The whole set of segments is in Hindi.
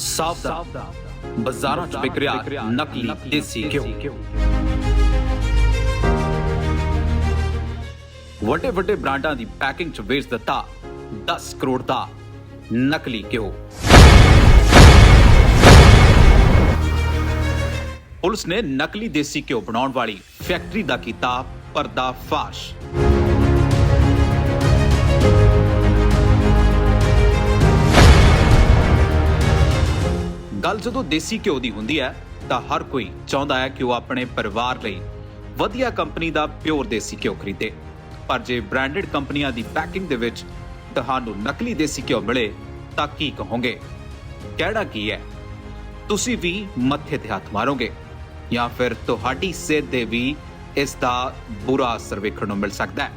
ਸਾਵਧਾਨ ਬਾਜ਼ਾਰਾਂ 'ਚ ਵਿਕ ਰਿਹਾ ਨਕਲੀ ਦੇਸੀ ਘਿਓ। ਵੱਡੇ ਵੱਡੇ ਬ੍ਰਾਂਡਾਂ ਦੀ ਪੈਕਿੰਗ 'ਚ ਵੇਚ ਦਿੱਤਾ 10 ਕਰੋੜ ਦਾ ਨਕਲੀ ਘਿਓ। ਪੁਲਿਸ ਨੇ ਨਕਲੀ ਦੇਸੀ ਘਿਓ ਬਣਾਉਣ ਵਾਲੀ ਫੈਕਟਰੀ ਦਾ ਕੀਤਾ ਪਰਦਾਫਾਸ਼। ਜਦੋਂ ਦੇਸੀ ਘਿਓ ਦੀ ਹੁੰਦੀ ਹੈ, ਤਾਂ ਹਰ ਕੋਈ ਚਾਹੁੰਦਾ ਹੈ ਕਿ ਉਹ ਆਪਣੇ ਪਰਿਵਾਰ ਲਈ ਵਧੀਆ ਕੰਪਨੀ ਦਾ ਪਿਓਰ ਦੇਸੀ ਘਿਓ ਖਰੀਦੇ। ਪਰ ਜੇ ਬ੍ਰਾਂਡਡ ਕੰਪਨੀਆਂ ਦੀ ਪੈਕਿੰਗ ਦੇ ਵਿੱਚ ਤੁਹਾਨੂੰ ਨਕਲੀ ਦੇਸੀ ਘਿਓ ਮਿਲੇ, ਤਾਂ ਕੀ ਕਹੋਗੇ? ਕਹਿਣਾ ਕੀ ਹੈ? ਤੁਸੀਂ ਵੀ ਮੱਥੇ ਤੇ ਹੱਥ ਮਾਰੋਗੇ, ਜਾਂ ਫਿਰ ਤੁਹਾਡੀ ਸਿਹਤ ਦੇ ਵੀ ਇਸ ਦਾ ਬੁਰਾ ਅਸਰ ਵੇਖਣ ਨੂੰ ਮਿਲ ਸਕਦਾ ਹੈ।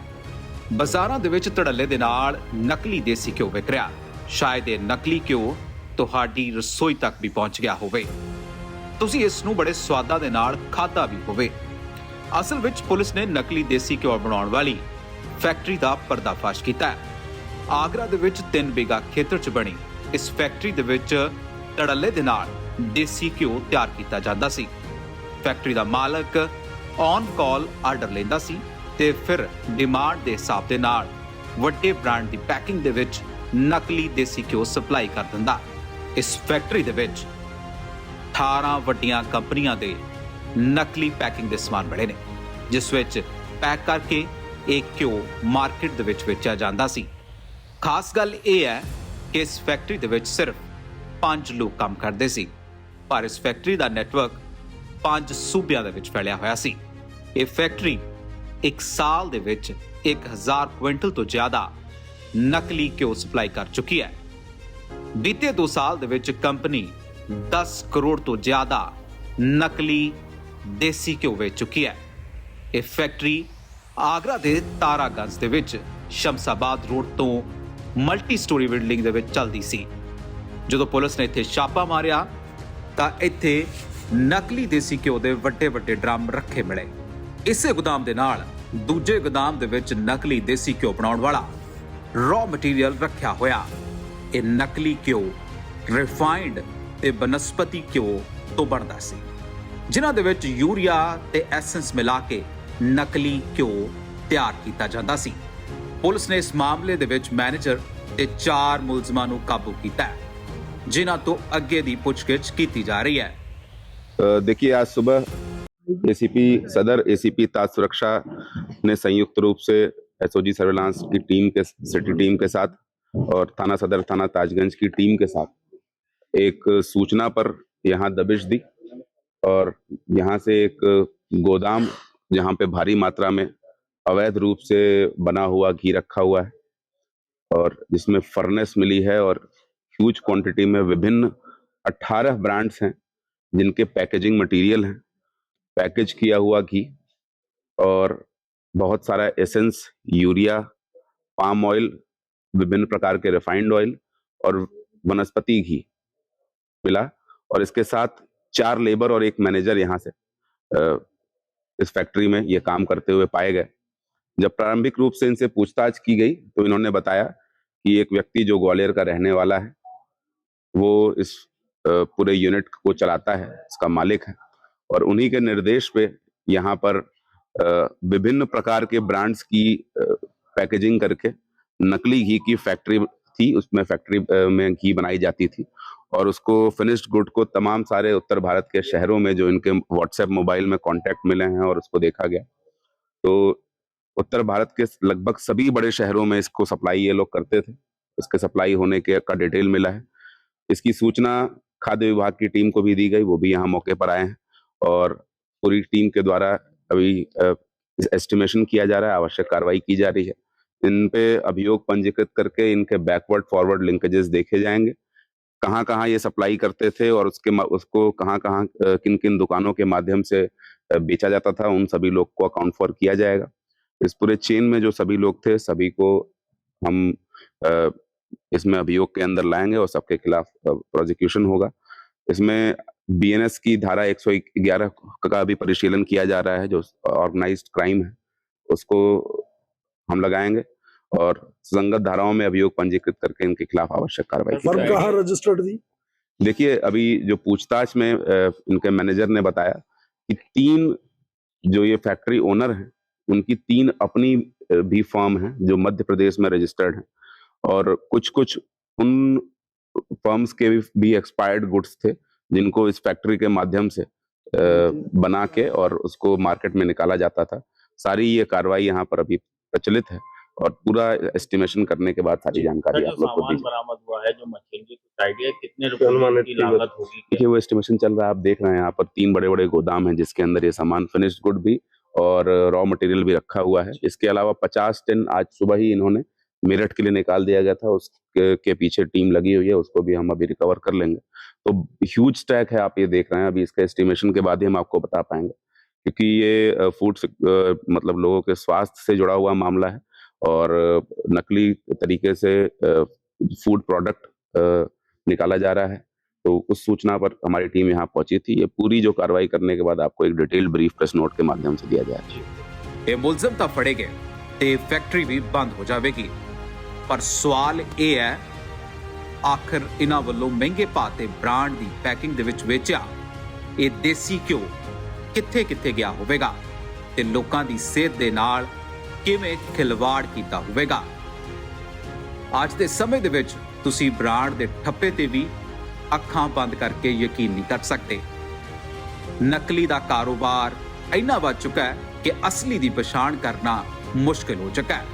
ਬਾਜ਼ਾਰਾਂ ਦੇ ਵਿੱਚ ਧੜੱਲੇ ਦੇ ਨਾਲ ਨਕਲੀ ਦੇਸੀ ਘਿਓ ਵਿਕ ਰਿਹਾ। ਸ਼ਾਇਦ ਇਹ ਨਕਲੀ ਘਿਓ ਤੁਹਾਡੀ ਰਸੋਈ ਤੱਕ ਵੀ ਪਹੁੰਚ ਗਿਆ ਹੋਵੇ। ਤੁਸੀਂ ਇਸ ਨੂੰ ਬੜੇ ਸਵਾਦਾਂ ਦੇ ਨਾਲ ਖਾਧਾ ਵੀ ਹੋਵੇ। ਅਸਲ ਵਿੱਚ ਪੁਲਿਸ ਨੇ ਨਕਲੀ ਦੇਸੀ ਘਿਓ ਬਣਾਉਣ ਵਾਲੀ ਫੈਕਟਰੀ ਦਾ ਪਰਦਾਫਾਸ਼ ਕੀਤਾ ਹੈ। ਆਗਰਾ ਦੇ ਵਿੱਚ 3 ਬਿਗਾ ਖੇਤਰ 'ਚ ਬਣੀ ਇਸ ਫੈਕਟਰੀ ਦੇ ਵਿੱਚ ਤੜੱਲੇ ਦੇ ਨਾਲ ਦੇਸੀ ਘਿਓ ਤਿਆਰ ਕੀਤਾ ਜਾਂਦਾ ਸੀ। ਫੈਕਟਰੀ ਦਾ ਮਾਲਕ ਔਨ ਕਾਲ ਆਰਡਰ ਲੈਂਦਾ ਸੀ ਤੇ ਫਿਰ ਡਿਮਾਂਡ ਦੇ ਹਿਸਾਬ ਦੇ ਨਾਲ ਵੱਡੇ ਬ੍ਰਾਂਡ ਦੀ ਪੈਕਿੰਗ ਦੇ ਵਿੱਚ ਨਕਲੀ ਦੇਸੀ ਘਿਓ ਸਪਲਾਈ ਕਰ ਦਿੰਦਾ। ਇਸ ਫੈਕਟਰੀ ਦੇ ਵਿੱਚ 18 ਵੱਡੀਆਂ ਕੰਪਨੀਆਂ ਦੇ ਨਕਲੀ ਪੈਕਿੰਗ ਦੇ ਸਮਾਨ ਮਿਲੇ ਨੇ, ਜਿਸ ਵਿੱਚ ਪੈਕ ਕਰਕੇ ਇਹ ਘਿਓ ਮਾਰਕੀਟ ਦੇ ਵਿੱਚ ਵੇਚਿਆ ਜਾਂਦਾ ਸੀ। ਖਾਸ ਗੱਲ ਇਹ ਹੈ ਕਿ ਇਸ ਫੈਕਟਰੀ ਦੇ ਵਿੱਚ ਸਿਰਫ 5 ਲੋਕ ਕੰਮ ਕਰਦੇ ਸੀ, ਪਰ ਇਸ ਫੈਕਟਰੀ ਦਾ ਨੈਟਵਰਕ ਪੰਜ ਸੂਬਿਆਂ ਦੇ ਵਿੱਚ ਫੈਲਿਆ ਹੋਇਆ ਸੀ। ਇਹ ਫੈਕਟਰੀ ਇੱਕ ਸਾਲ ਦੇ ਵਿੱਚ 1000 ਕੁਇੰਟਲ ਤੋਂ ਜ਼ਿਆਦਾ ਨਕਲੀ ਘਿਓ ਸਪਲਾਈ ਕਰ ਚੁੱਕੀ ਹੈ। ਬੀਤੇ 2 ਸਾਲ ਦੇ ਵਿੱਚ ਕੰਪਨੀ 10 ਕਰੋੜ ਤੋਂ ਜ਼ਿਆਦਾ ਨਕਲੀ ਦੇਸੀ ਘਿਓ ਵੇਚ ਚੁੱਕੀ ਹੈ। ਇਹ ਫੈਕਟਰੀ ਆਗਰਾ ਦੇ ਤਾਰਾਗੰਜ ਦੇ ਵਿੱਚ ਸ਼ਮਸਾਬਾਦ ਰੋਡ ਤੋਂ ਮਲਟੀ ਸਟੋਰੀ ਬਿਲਡਿੰਗ ਦੇ ਵਿੱਚ ਚੱਲਦੀ ਸੀ। ਜਦੋਂ ਪੁਲਿਸ ਨੇ ਇੱਥੇ ਛਾਪਾ ਮਾਰਿਆ, ਤਾਂ ਇੱਥੇ ਨਕਲੀ ਦੇਸੀ ਘਿਓ ਦੇ ਵੱਡੇ ਵੱਡੇ ਡਰਮ ਰੱਖੇ ਮਿਲੇ। ਇਸੇ ਗੋਦਾਮ ਦੇ ਨਾਲ ਦੂਜੇ ਗੋਦਾਮ ਦੇ ਵਿੱਚ ਨਕਲੀ ਦੇਸੀ ਘਿਓ ਬਣਾਉਣ ਵਾਲਾ ਰॉ ਮਟੀਰੀਅਲ ਰੱਖਿਆ ਹੋਇਆ। ਇਹ ਨਕਲੀ ਘਿਓ ਰਿਫਾਈਨਡ ਤੇ ਬਨਸਪਤੀ ਘਿਓ ਤੋਂ ਬਣਦਾ ਸੀ ਜਿਨ੍ਹਾਂ ਦੇ ਵਿੱਚ ਯੂਰੀਆ ਤੇ ਐਸੈਂਸ ਮਿਲਾ ਕੇ ਨਕਲੀ ਘਿਓ ਤਿਆਰ ਕੀਤਾ ਜਾਂਦਾ ਸੀ ਪੁਲਿਸ ਨੇ ਇਸ ਮਾਮਲੇ ਦੇ ਵਿੱਚ ਮੈਨੇਜਰ ਤੇ ਚਾਰ ਮੁਲਜ਼ਮਾਂ ਨੂੰ ਕਾਬੂ ਕੀਤਾ ਹੈ ਜਿਨ੍ਹਾਂ ਤੋਂ ਅੱਗੇ ਦੀ ਪੁੱਛਗਿੱਛ ਕੀਤੀ ਜਾ ਰਹੀ ਹੈ अ, देखिए आज सुबह एसीपी सदर एसीपी ताज सुरक्षा ने संयुक्त रूप से एसओजी सर्विलांस की टीम के सिटी टीम के साथ और थाना सदर, थाना ताजगंज की टीम के साथ एक सूचना पर यहाँ दबिश दी और यहाँ से एक गोदाम जहाँ पे भारी मात्रा में अवैध रूप से बना हुआ घी रखा हुआ है और जिसमें फर्नेस मिली है और ह्यूज क्वांटिटी में विभिन्न 18 ब्रांड्स हैं, जिनके पैकेजिंग मटेरियल हैं। पैकेज किया हुआ घी और बहुत सारा एसेंस यूरिया पाम ऑयल विभिन्न प्रकार के रिफाइंड ऑयल और वनस्पति घी मिला और इसके साथ चार लेबर और एक मैनेजर यहाँ से इस फैक्ट्री में ये काम करते हुए पाए गए। जब प्रारंभिक रूप से इनसे पूछताछ की गई तो इन्होंने बताया कि एक व्यक्ति जो ग्वालियर का रहने वाला है, वो इस पूरे यूनिट को चलाता है, इसका मालिक है और उन्हीं के निर्देश पे यहाँ पर विभिन्न प्रकार के ब्रांड्स की पैकेजिंग करके नकली घी की फैक्ट्री थी, उसमें फैक्ट्री में घी बनाई जाती थी और उसको फिनिश्ड गुड को तमाम सारे उत्तर भारत के शहरों में जो इनके व्हाट्सएप मोबाइल में कांटेक्ट मिले हैं और उसको देखा गया। तो उत्तर भारत के लगभग सभी बड़े शहरों में इसको सप्लाई ये लोग करते थे। इसके सप्लाई होने के, का डिटेल मिला है। इसकी सूचना खाद्य विभाग की टीम को भी दी गई, वो भी यहाँ मौके पर आए हैं और पूरी टीम के द्वारा अभी एस्टिमेशन किया जा रहा है, आवश्यक कार्रवाई की जा रही है। इन पे अभियोग पंजीकृत करके इनके बैकवर्ड फॉरवर्ड लिंकेजेस देखे जाएँगे। कहाँ कहाँ ये सप्लाई करते थे और उसके उसको कहाँ कहाँ किन किन दुकानों के माध्यम से बेचा जाता था, उन सभी लोग को अकाउंट फॉर किया जाएगा। इस पूरे चेन में जो सभी लोग थे, सभी को हम इसमें अभियोग के अंदर लाएँगे और सबके खिलाफ प्रोजिक्यूशन होगा। इसमें बीएनएस की धारा 111 का भी परिशीलन किया जा रहा है, जो ऑर्गेनाइज्ड क्राइम है, उसको हम लगाएँगे। और संगत धाराओं में अभियोग पंजीकृत करके इनके खिलाफ आवश्यक कार्रवाई की कहाँ रजिस्टर्ड थी? देखिए अभी जो पूछताछ में इनके मैनेजर ने बताया कि तीन जो ये फैक्ट्री ओनर हैं उनकी तीन अपनी भी फर्म हैं जो मध्य प्रदेश में रजिस्टर्ड हैं और कुछ कुछ उन फर्म्स के भी, भी एक्सपायर्ड गुड्स थे जिनको इस फैक्ट्री के माध्यम से बना के और उसको मार्केट में निकाला जाता था। सारी ये कार्रवाई यहाँ पर अभी प्रचलित है। और पूरा एस्टिमेशन करने के बाद सारी जानकारी आप लोग को दी जाएगी। बरामद हुआ है जो मशीनरी आइडिया कितने रुपए अनुमानित की कीमत। लागत होगी देखिए वो एस्टिमेशन चल रहा है आप देख रहे हैं यहाँ पर तीन बड़े बड़े गोदाम हैं जिसके अंदर ये सामान फिनिश्ड गुड भी और रॉ मटेरियल भी रखा हुआ है इसके अलावा पचास टन आज सुबह ही इन्होंने मेरठ के लिए निकाल दिया गया था उसके के पीछे टीम लगी हुई है उसको भी हम अभी रिकवर कर लेंगे तो ह्यूज स्टैक है आप ये देख रहे हैं अभी इसका एस्टिमेशन के बाद ही हम आपको बता पाएँगे क्योंकि ये फ़ूड मतलब लोगों के स्वास्थ्य से जुड़ा हुआ मामला है और अ, नकली तरीके से फूड प्रोडक्ट निकाला जा रहा है तो उस सूचना पर हमारी टीम यहाँ पहुंची थी ये पूरी जो कार्रवाई करने के बाद आपको एक डिटेल्ड ब्रीफ प्रेस नोट के माध्यम से दिया जाएगा ਇਹ ਮੁਲਜ਼ਮ ਤਾਂ ਫੜੇ ਗਏ ਤੇ ਫੈਕਟਰੀ ਵੀ ਬੰਦ ਹੋ ਜਾਵੇਗੀ ਪਰ ਸਵਾਲ ਇਹ ਹੈ ਆਖਰ ਇਹਨਾਂ ਵੱਲੋਂ ਮਹਿੰਗੇ ਭਾਅ ਤੇ ਬ੍ਰਾਂਡ ਦੀ ਪੈਕਿੰਗ ਦੇ ਵਿੱਚ ਵੇਚਿਆ ਇਹ ਦੇਸੀ ਘਿਓ ਕਿੱਥੇ ਕਿੱਥੇ ਗਿਆ ਹੋਵੇਗਾ ਤੇ ਲੋਕਾਂ ਦੀ ਸਿਹਤ ਦੇ ਨਾਲ ਕਿਵੇਂ ਖਿਲਵਾੜ ਕੀਤਾ ਹੋਵੇਗਾ? ਅੱਜ ਦੇ ਸਮੇਂ ਦੇ ਵਿੱਚ ਤੁਸੀਂ ਬ੍ਰਾਂਡ ਦੇ ਠੱਪੇ ਤੇ ਵੀ ਅੱਖਾਂ ਬੰਦ ਕਰਕੇ ਯਕੀਨ ਨਹੀਂ ਕਰ ਸਕਦੇ। ਨਕਲੀ ਦਾ ਕਾਰੋਬਾਰ ਇੰਨਾ ਵੱਧ ਚੁੱਕਾ ਹੈ ਕਿ ਅਸਲੀ ਦੀ ਪਛਾਣ ਕਰਨਾ ਮੁਸ਼ਕਲ ਹੋ ਚੁੱਕਾ ਹੈ।